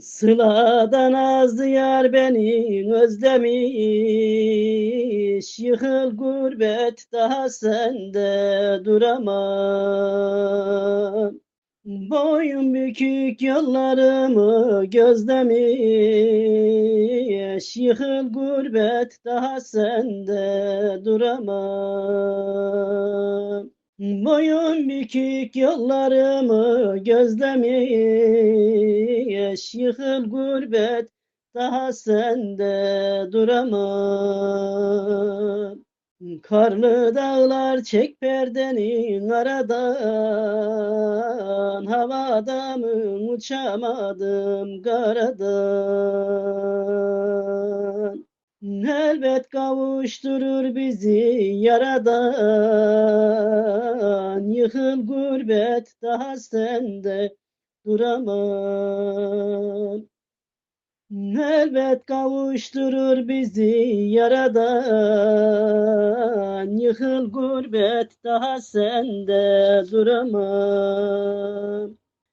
Sıladan az yar beni özlemiş. Yıkıl gurbet daha sende duramam. Boyun bükük yollarımı gözlemiş. Yıkıl gurbet daha sende duramam Boyun bükük yollarımı gözlemiş Yıkıl gurbet daha sende duramam. Karlı dağlar çek perdenin aradan Havada mı uçamadım karadan Elbet kavuşturur bizi yaradan. Yıkıl gurbet daha sende duramam. Elbet kavuşturur bizi yaradan. Yıkıl gurbet daha sende duramam.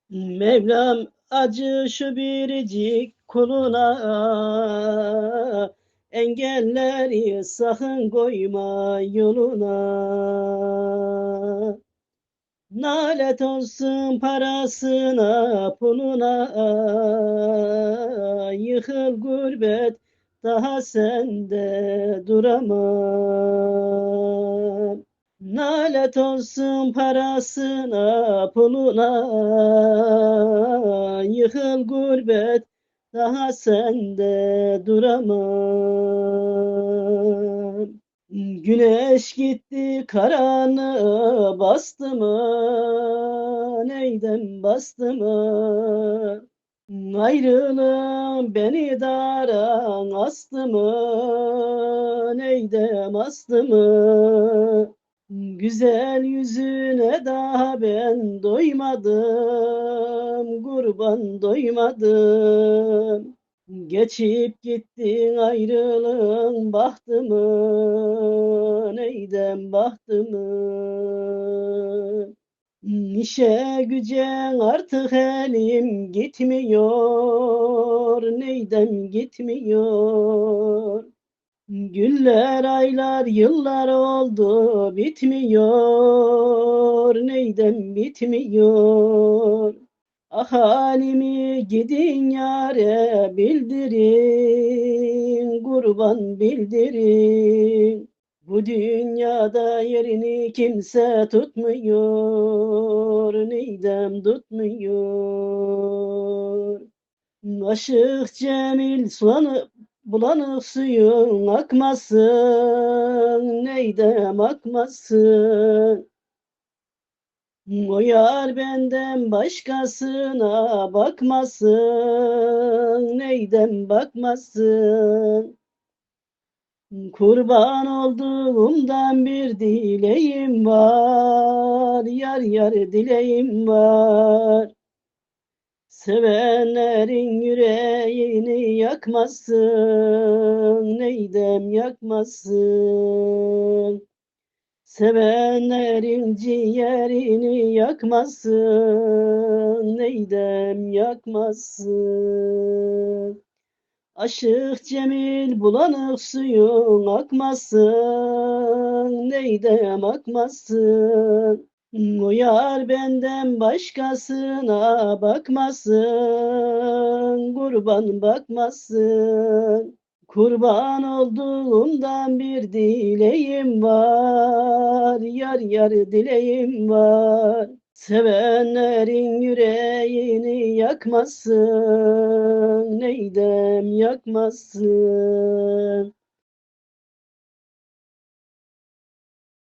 Mevlam acı şu biricik kuluna Engelleri sakın koyma yoluna. Nalet olsun parasına puluna. Yıkıl gurbet daha sende duramam. Nalet olsun parasına puluna. Yıkıl gurbet daha sende duramam. Güneş gitti karanlığı bastı mı? Neyden bastı mı? Ayrılığım beni daran astı mı? Neydem astı mı Güzel yüzüne daha ben doymadım Kurban doymadım. Geçip gittin ayrılığın bahtımı Neydem bahtımı? İşe gücen artık elim gitmiyor Neydem gitmiyor Güller, aylar, yıllar oldu bitmiyor. Neydem bitmiyor? Ah halimi gidin yare bildirin Kurban bildirin. Bu dünyada yerini kimse tutmuyor Neydem tutmuyor? Aşık Cemil sulanıp bulanık suyun akmasın Neydem akmasın o yar benden başkasına bakmasın, neyden bakmasın. Kurban olduğumdan bir dileğim var, yar yar dileğim var. Sevenlerin yüreğini yakmasın, neydem yakmasın. Sevenlerin ciğerini yakmasın, neydem yakmasın. Aşık Cemil bulanık suyun akmasın, neydem akmasın. O yar benden başkasına bakmasın, kurban bakmasın. Kurban olduğumdan bir dileğim var, yar yar dileğim var. Sevenlerin yüreğini yakmasın, neydem yakmasın.